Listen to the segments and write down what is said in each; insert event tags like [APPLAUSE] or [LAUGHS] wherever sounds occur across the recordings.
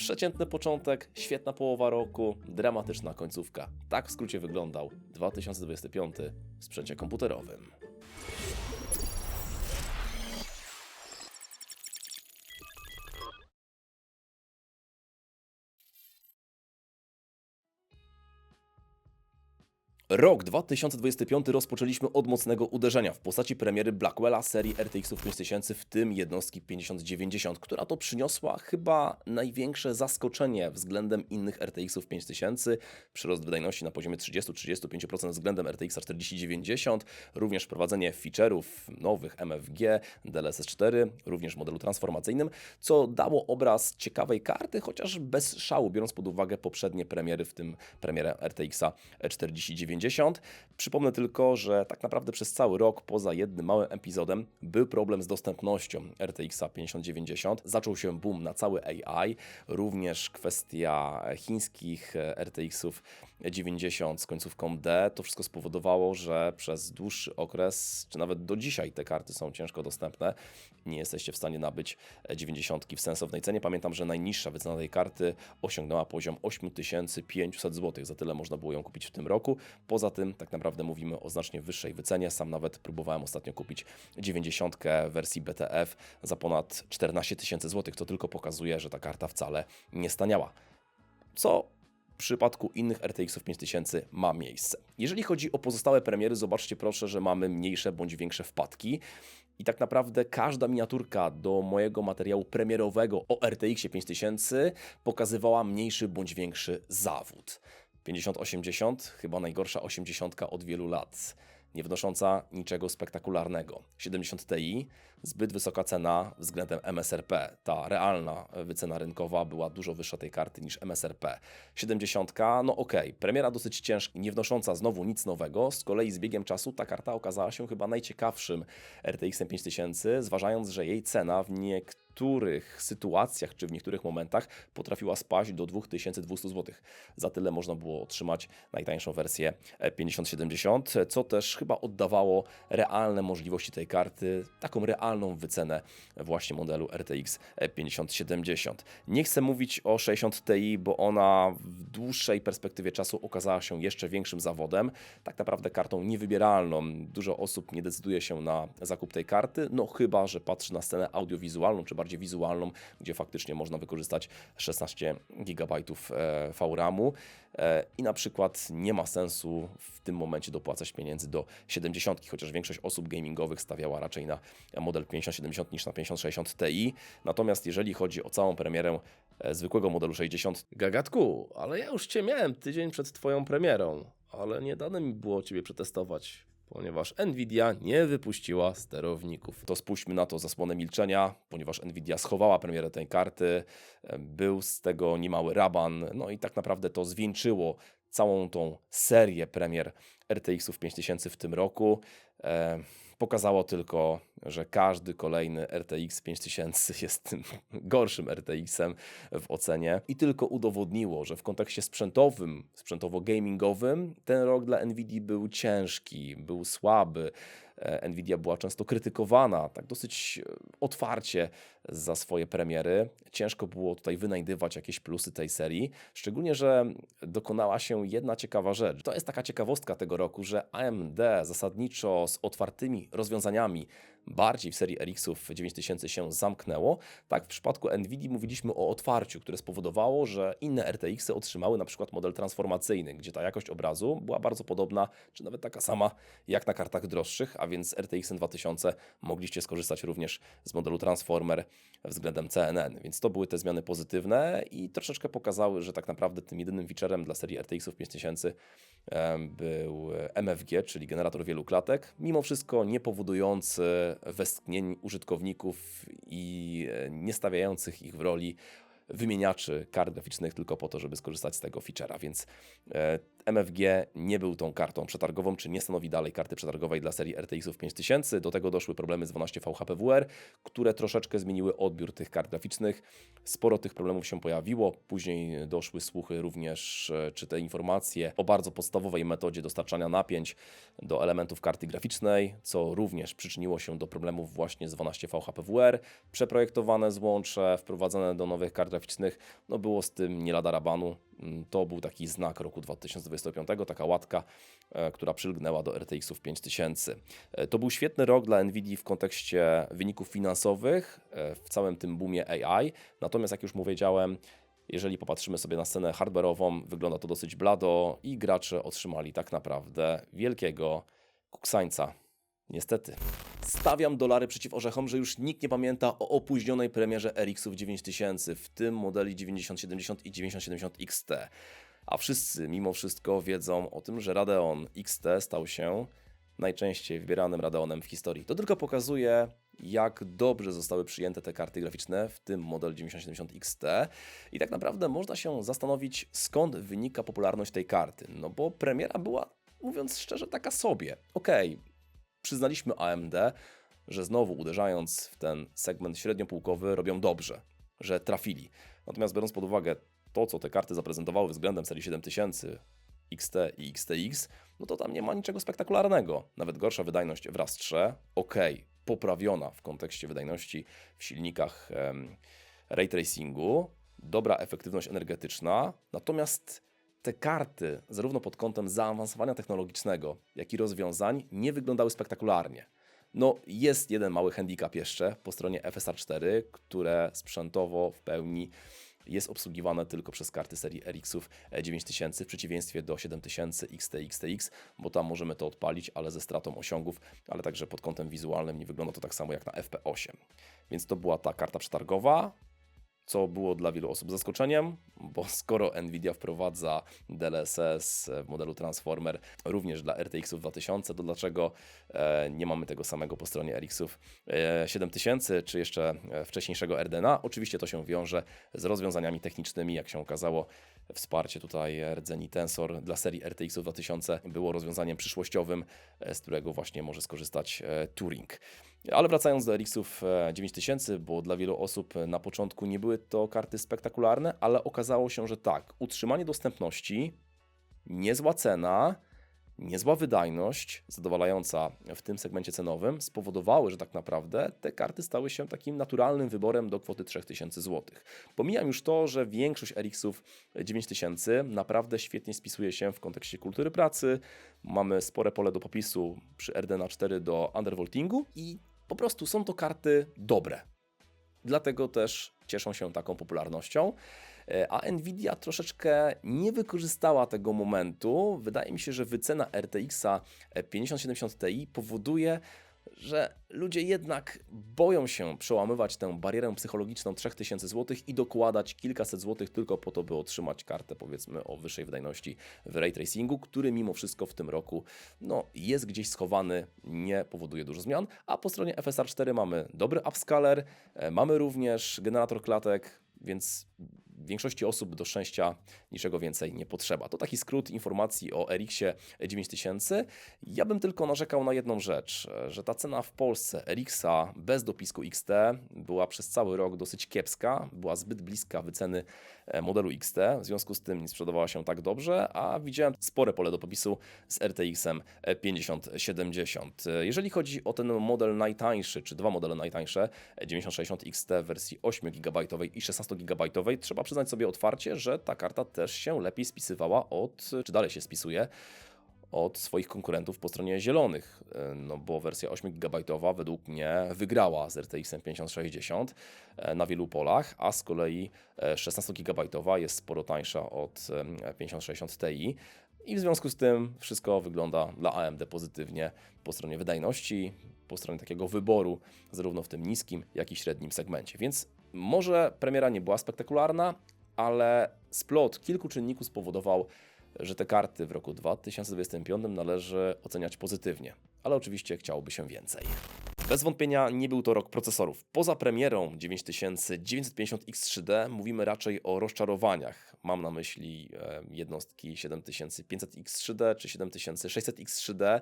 Przeciętny początek, świetna połowa roku, dramatyczna końcówka. Tak w skrócie wyglądał 2025 w sprzęcie komputerowym. Rok 2025 rozpoczęliśmy od mocnego uderzenia w postaci premiery Blackwella serii RTX 5000, w tym jednostki 5090, która to przyniosła chyba największe zaskoczenie względem innych RTX 5000. Przyrost wydajności na poziomie 30-35% względem RTX 4090, również wprowadzenie feature'ów nowych MFG, DLSS 4, również modelu transformacyjnym, co dało obraz ciekawej karty, chociaż bez szału, biorąc pod uwagę poprzednie premiery, w tym premierę RTX 4090. Przypomnę tylko, że tak naprawdę przez cały rok, poza jednym małym epizodem, był problem z dostępnością RTX 5090. Zaczął się boom na cały AI, również kwestia chińskich RTX-ów 90 z końcówką D. To wszystko spowodowało, że przez dłuższy okres, czy nawet do dzisiaj te karty są ciężko dostępne. Nie jesteście w stanie nabyć 90 w sensownej cenie. Pamiętam, że najniższa wycena tej karty osiągnęła poziom 8500 zł. Za tyle można było ją kupić w tym roku. Poza tym, tak naprawdę mówimy o znacznie wyższej wycenie. Sam nawet próbowałem ostatnio kupić 90 w wersji BTF za ponad 14 tysięcy złotych. To tylko pokazuje, że ta karta wcale nie staniała. Co w przypadku innych RTX 5000 ma miejsce. Jeżeli chodzi o pozostałe premiery, zobaczcie proszę, że mamy mniejsze bądź większe wpadki. I tak naprawdę każda miniaturka do mojego materiału premierowego o RTX 5000 pokazywała mniejszy bądź większy zawód. 5080, chyba najgorsza 80 od wielu lat, nie wnosząca niczego spektakularnego. 70 Ti, zbyt wysoka cena względem MSRP. Ta realna wycena rynkowa była dużo wyższa tej karty niż MSRP. 70, no ok, premiera dosyć ciężka, nie wnosząca znowu nic nowego. Z kolei z biegiem czasu ta karta okazała się chyba najciekawszym RTX 5000, zważając, że jej cena w niektórych niektórych sytuacjach czy w niektórych momentach potrafiła spaść do 2200 zł. Za tyle można było otrzymać najtańszą wersję 5070, co też chyba oddawało realne możliwości tej karty, taką realną wycenę właśnie modelu RTX 5070. Nie chcę mówić o 60 Ti, bo ona w dłuższej perspektywie czasu okazała się jeszcze większym zawodem, tak naprawdę kartą niewybieralną. Dużo osób nie decyduje się na zakup tej karty, no chyba, że patrzy na scenę audiowizualną czy bardziej wizualną, gdzie faktycznie można wykorzystać 16 GB VRAMu i na przykład nie ma sensu w tym momencie dopłacać pieniędzy do 70, chociaż większość osób gamingowych stawiała raczej na model 5070 niż na 5060 Ti. Natomiast jeżeli chodzi o całą premierę e, zwykłego modelu 60, gagatku, ale ja już Cię miałem tydzień przed Twoją premierą, ale nie dane mi było Ciebie przetestować ponieważ Nvidia nie wypuściła sterowników. To spuśćmy na to zasłonę milczenia, ponieważ Nvidia schowała premierę tej karty, e, był z tego niemały raban, no i tak naprawdę to zwieńczyło całą tą serię premier RTX-ów 5000 w tym roku. E, pokazało tylko, że każdy kolejny RTX 5000 [LAUGHS] jest tym gorszym RTX-em w ocenie i tylko udowodniło, że w kontekście sprzętowym, sprzętowo-gamingowym ten rok dla Nvidia był ciężki, był słaby. E, Nvidia była często krytykowana, tak dosyć e, otwarcie za swoje premiery. Ciężko było tutaj wynajdywać jakieś plusy tej serii, szczególnie, że dokonała się jedna ciekawa rzecz. To jest taka ciekawostka tego roku, że AMD zasadniczo z otwartymi rozwiązaniami bardziej w serii RX-ów 9000 się zamknęło. Tak w przypadku Nvidia mówiliśmy o otwarciu, które spowodowało, że inne RTX-y otrzymały na przykład model transformacyjny, gdzie ta jakość obrazu była bardzo podobna, czy nawet taka sama jak na kartach droższych, a więc RTX 2000 mogliście skorzystać również z modelu Transformer względem CNN. Więc to były te zmiany pozytywne i troszeczkę pokazały, że tak naprawdę tym jedynym featurem dla serii RTX-ów 5000 był MFG, czyli generator wielu klatek, mimo wszystko nie powodujący westchnień użytkowników i e, nie stawiających ich w roli wymieniaczy kart graficznych tylko po to, żeby skorzystać z tego feature'a, więc e, MFG nie był tą kartą przetargową, czy nie stanowi dalej karty przetargowej dla serii RTX-ów 5000. Do tego doszły problemy z 12 VHPWR, które troszeczkę zmieniły odbiór tych kart graficznych. Sporo tych problemów się pojawiło. Później doszły słuchy również, e, czy te informacje o bardzo podstawowej metodzie dostarczania napięć do elementów karty graficznej, co również przyczyniło się do problemów właśnie z 12 VHPWR. Przeprojektowane złącze, wprowadzone do nowych kart graficznych, no było z tym nie lada rabanu. Mm, To był taki znak roku 2025, taka łatka, e, która przylgnęła do RTX-ów 5000. E, To był świetny rok dla Nvidia w kontekście wyników finansowych e, w całym tym boomie AI. Natomiast, jak już mu wiedziałem, jeżeli popatrzymy sobie na scenę hardware'ową, wygląda to dosyć blado i gracze otrzymali tak naprawdę wielkiego kuksańca. Niestety. Stawiam dolary przeciw orzechom, że już nikt nie pamięta o opóźnionej premierze RX-ów 9000, w tym modeli 9070 i 9070 XT. A wszyscy mimo wszystko wiedzą o tym, że Radeon XT stał się najczęściej wybieranym Radeonem w historii. To tylko pokazuje, jak dobrze zostały przyjęte te karty graficzne, w tym model 9070 XT. I tak naprawdę można się zastanowić, skąd wynika popularność tej karty. No bo premiera była, mówiąc szczerze, taka sobie. Okej, przyznaliśmy AMD, że znowu uderzając w ten segment średniopółkowy robią dobrze, że trafili. Natomiast biorąc pod uwagę to, co te karty zaprezentowały względem serii 7000, XT i XTX, no to tam nie ma niczego spektakularnego. Nawet gorsza wydajność w RAS 3, ok, poprawiona w kontekście wydajności w silnikach em, ray tracingu, dobra efektywność energetyczna, natomiast te karty, zarówno pod kątem zaawansowania technologicznego, jak i rozwiązań, nie wyglądały spektakularnie. No, jest jeden mały handicap jeszcze po stronie FSR 4, które sprzętowo w pełni jest obsługiwane tylko przez karty serii RX-ów 9000 w przeciwieństwie do 7000 XT XTX, bo tam możemy to odpalić, ale ze stratą osiągów, ale także pod kątem wizualnym nie wygląda to tak samo jak na FP8. Więc to była ta karta przetargowa, co było dla wielu osób zaskoczeniem, bo skoro Nvidia wprowadza DLSS w modelu Transformer również dla RTX-ów 2000, to dlaczego e, nie mamy tego samego po stronie e, 7000 czy jeszcze e, wcześniejszego RDNA? Oczywiście to się wiąże z rozwiązaniami technicznymi, jak się okazało. Wsparcie tutaj rdzeni Tensor dla serii RTX-ów 2000 było rozwiązaniem przyszłościowym, e, z którego właśnie może skorzystać e, Turing. Ale wracając do RX-ów e, 9000, bo dla wielu osób na początku nie były to karty spektakularne, ale okazało się, że tak, utrzymanie dostępności, niezła cena, niezła wydajność, zadowalająca w tym segmencie cenowym, spowodowały, że tak naprawdę te karty stały się takim naturalnym wyborem do kwoty 3000 zł. Pomijam już to, że większość RX-ów 9000 naprawdę świetnie spisuje się w kontekście kultury pracy. Mamy spore pole do popisu przy RDNA 4 do undervoltingu i po prostu są to karty dobre. Dlatego też cieszą się taką popularnością. E, A Nvidia troszeczkę nie wykorzystała tego momentu. Wydaje mi się, że wycena RTX 5070 Ti powoduje, że ludzie jednak boją się przełamywać tę barierę psychologiczną 3000 zł i dokładać kilkaset złotych tylko po to, by otrzymać kartę powiedzmy o wyższej wydajności w ray tracingu, który mimo wszystko w tym roku no, jest gdzieś schowany, nie powoduje dużo zmian. A po stronie FSR 4 mamy dobry upscaler, e, mamy również generator klatek, więc większości osób do szczęścia niczego więcej nie potrzeba. To taki skrót informacji o RX-ie 9000. Ja bym tylko narzekał na jedną rzecz, że ta cena w Polsce RX-a bez dopisku XT była przez cały rok dosyć kiepska, była zbyt bliska wyceny e, modelu XT, w związku z tym nie sprzedawała się tak dobrze, a widziałem spore pole do popisu z RTX-em 5070. Jeżeli chodzi o ten model najtańszy, czy dwa modele najtańsze, 9060 XT w wersji 8 GB i 16 GB, trzeba przyznać sobie otwarcie, że ta karta też się lepiej spisywała od, czy dalej się spisuje, od swoich konkurentów po stronie zielonych, e, no bo wersja 8 GB według mnie wygrała z RTX 5060 e, na wielu polach, a z kolei e, 16 GB jest sporo tańsza od em, 5060 Ti. I w związku z tym wszystko wygląda dla AMD pozytywnie po stronie wydajności, po stronie takiego wyboru, zarówno w tym niskim, jak i średnim segmencie. Więc może premiera nie była spektakularna, ale splot kilku czynników spowodował, że te karty w roku 2025 należy oceniać pozytywnie, ale oczywiście chciałoby się więcej. Bez wątpienia nie był to rok procesorów. Poza premierą 9950X3D mówimy raczej o rozczarowaniach. Mam na myśli e, jednostki 7500X3D czy 7600X3D.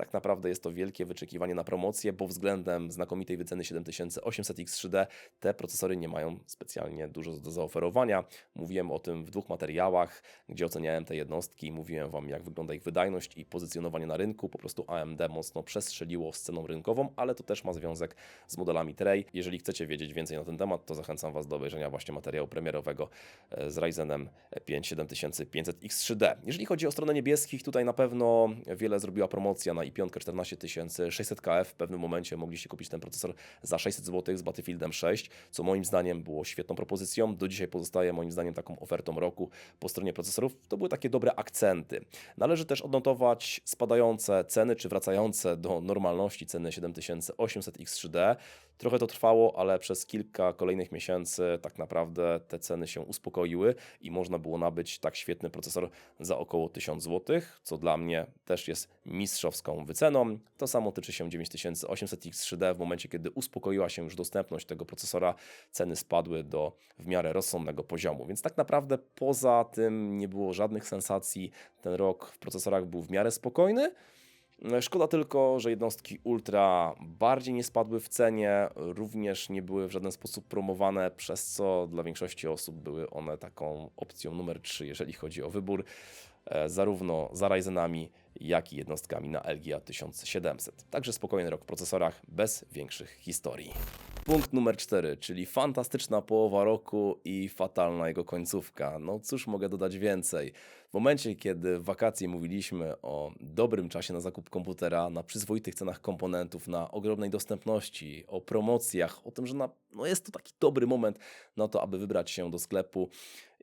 Tak naprawdę jest to wielkie wyczekiwanie na promocję, bo względem znakomitej wyceny 7800X3D te procesory nie mają specjalnie dużo do zaoferowania. Mówiłem o tym w dwóch materiałach, gdzie oceniałem te jednostki, mówiłem Wam jak wygląda ich wydajność i pozycjonowanie na rynku. Po prostu AMD mocno przestrzeliło sceną rynkową, ale to też ma związek z modelami Tray. Jeżeli chcecie wiedzieć więcej na ten temat, to zachęcam Was do obejrzenia właśnie materiału premierowego e, z Ryzenem 5 7500X3D. Jeżeli chodzi o stronę niebieskich, tutaj na pewno wiele zrobiła promocja na i5 14600KF. W pewnym momencie mogliście kupić ten procesor za 600 zł z Battlefieldem 6, co moim zdaniem było świetną propozycją. Do dzisiaj pozostaje moim zdaniem taką ofertą roku po stronie procesorów. To były takie dobre akcenty. Należy też odnotować spadające ceny, czy wracające do normalności ceny 7800X3D. Trochę to trwało, ale przez kilka kolejnych miesięcy tak naprawdę te ceny się uspokoiły i można było nabyć tak świetny procesor za około 1000 zł, co dla mnie też jest mistrzowską wyceną. To samo tyczy się 9800X3D. W momencie, kiedy uspokoiła się już dostępność tego procesora, ceny spadły do w miarę rozsądnego poziomu. Więc tak naprawdę poza tym nie było żadnych sensacji. Ten rok w procesorach był w miarę spokojny. Szkoda tylko, że jednostki Ultra bardziej nie spadły w cenie, również nie były w żaden sposób promowane, przez co dla większości osób były one taką opcją numer 3, jeżeli chodzi o wybór, e, zarówno za Ryzenami, jak i jednostkami na LGA 1700. Także spokojny rok w procesorach, bez większych historii. Punkt numer 4, czyli fantastyczna połowa roku i fatalna jego końcówka. No cóż mogę dodać więcej? W momencie, kiedy w wakacje mówiliśmy o dobrym czasie na zakup komputera, na przyzwoitych cenach komponentów, na ogromnej dostępności, o promocjach, o tym, że na, no jest to taki dobry moment na to, aby wybrać się do sklepu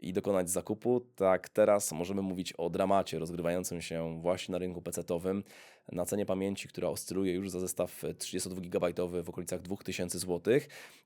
i dokonać zakupu, tak teraz możemy mówić o dramacie rozgrywającym się właśnie na rynku PC-owym na cenie pamięci, która oscyluje już za zestaw 32 GB w okolicach 2000 zł,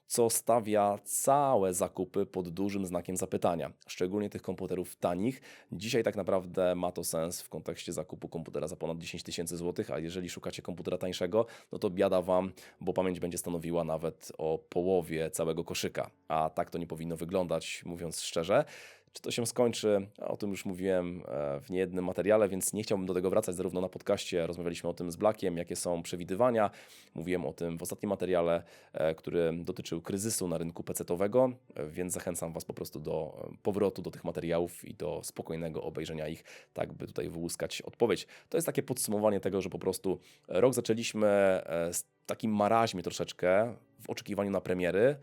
co stawia całe zakupy pod dużym znakiem zapytania, szczególnie tych komputerów tanich. Dzisiaj tak naprawdę ma to sens w kontekście zakupu komputera za ponad 10 tysięcy złotych, a jeżeli szukacie komputera tańszego, no to biada Wam, bo pamięć będzie stanowiła nawet o połowie całego koszyka, a tak to nie powinno wyglądać, mówiąc szczerze. Czy to się skończy? O tym już mówiłem e, w niejednym materiale, więc nie chciałbym do tego wracać. Zarówno na podcaście rozmawialiśmy o tym z Blackiem, jakie są przewidywania. Mówiłem o tym w ostatnim materiale, e, który dotyczył kryzysu na rynku PC-owego, e, więc zachęcam Was po prostu do powrotu do tych materiałów i do spokojnego obejrzenia ich, tak by tutaj wyłuskać odpowiedź. To jest takie podsumowanie tego, że po prostu rok zaczęliśmy z takim maraźmie troszeczkę w oczekiwaniu na premiery.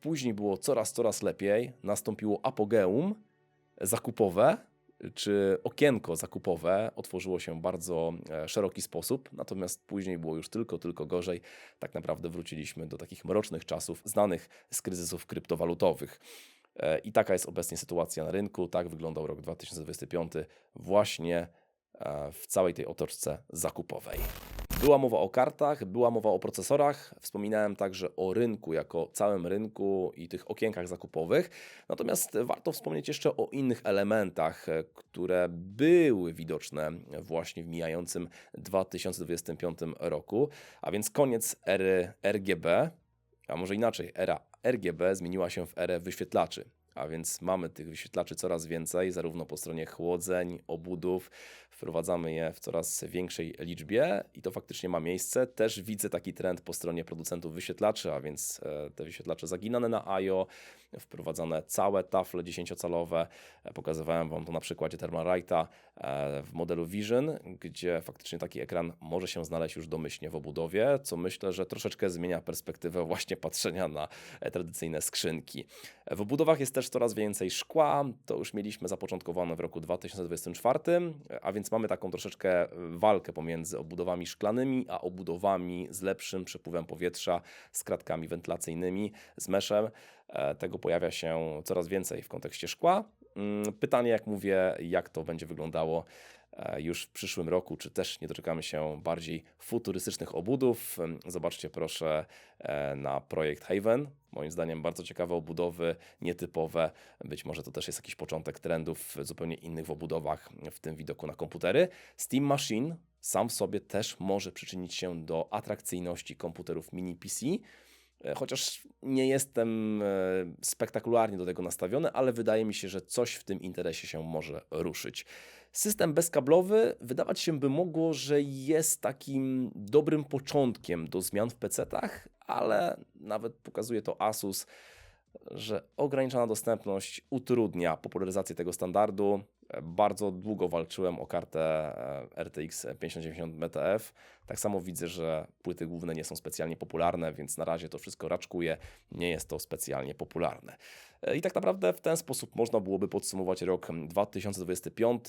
Później było coraz, coraz lepiej. Nastąpiło apogeum zakupowe, czy okienko zakupowe otworzyło się bardzo e, szeroki sposób, natomiast później było już tylko, tylko gorzej. Tak naprawdę wróciliśmy do takich mrocznych czasów znanych z kryzysów kryptowalutowych. E, I taka jest obecnie sytuacja na rynku. Tak wyglądał rok 2025 właśnie e, w całej tej otoczce zakupowej. Była mowa o kartach, była mowa o procesorach, wspominałem także o rynku jako całym rynku i tych okienkach zakupowych. Natomiast warto wspomnieć jeszcze o innych elementach, które były widoczne właśnie w mijającym 2025 roku, a więc koniec ery RGB, a może inaczej, era RGB zmieniła się w erę wyświetlaczy. A więc mamy tych wyświetlaczy coraz więcej, zarówno po stronie chłodzeń, obudów, wprowadzamy je w coraz większej liczbie i to faktycznie ma miejsce. Też widzę taki trend po stronie producentów wyświetlaczy, a więc e, te wyświetlacze zaginane na I.O., wprowadzane całe tafle 10-calowe. E, pokazywałem Wam to na przykładzie Thermalrighta e, w modelu Vision, gdzie faktycznie taki ekran może się znaleźć już domyślnie w obudowie, co myślę, że troszeczkę zmienia perspektywę właśnie patrzenia na tradycyjne skrzynki. W obudowach jest też coraz więcej szkła, to już mieliśmy zapoczątkowane w roku 2024, a więc mamy taką troszeczkę walkę pomiędzy obudowami szklanymi, a obudowami z lepszym przepływem powietrza, z kratkami wentylacyjnymi, z meszem. E, tego pojawia się coraz więcej w kontekście szkła. Mm, pytanie, jak mówię, jak to będzie wyglądało e, już w przyszłym roku, czy też nie doczekamy się bardziej futurystycznych obudów. Zobaczcie proszę e, na projekt Haven. Moim zdaniem bardzo ciekawe obudowy, nietypowe. Być może to też jest jakiś początek trendów zupełnie innych w obudowach w tym widoku na komputery. Steam Machine sam w sobie też może przyczynić się do atrakcyjności komputerów mini PC. E, Chociaż nie jestem e, spektakularnie do tego nastawiony, ale wydaje mi się, że coś w tym interesie się może ruszyć. System bezkablowy wydawać się by mogło, że jest takim dobrym początkiem do zmian w PC-tach, ale nawet pokazuje to Asus, że ograniczona dostępność utrudnia popularyzację tego standardu. Bardzo długo walczyłem o kartę RTX 5090 BTF. Tak samo widzę, że płyty główne nie są specjalnie popularne, więc na razie to wszystko raczkuje. Nie jest to specjalnie popularne. E, I tak naprawdę w ten sposób można byłoby podsumować rok 2025.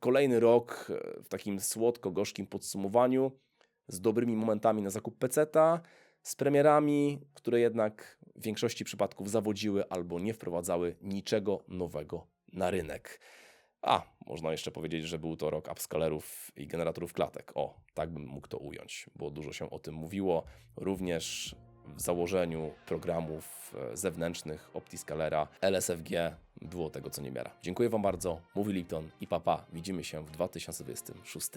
Kolejny rok e, w takim słodko-gorzkim podsumowaniu z dobrymi momentami na zakup peceta, z premierami, które jednak w większości przypadków zawodziły albo nie wprowadzały niczego nowego na rynek. A, można jeszcze powiedzieć, że był to rok upscalerów i generatorów klatek. O, tak bym mógł to ująć, bo dużo się o tym mówiło. Również w założeniu programów e, zewnętrznych Optiscalera LSFG było tego co niemiara. Dziękuję Wam bardzo. Mówi Lipton i papa. Widzimy się w 2026.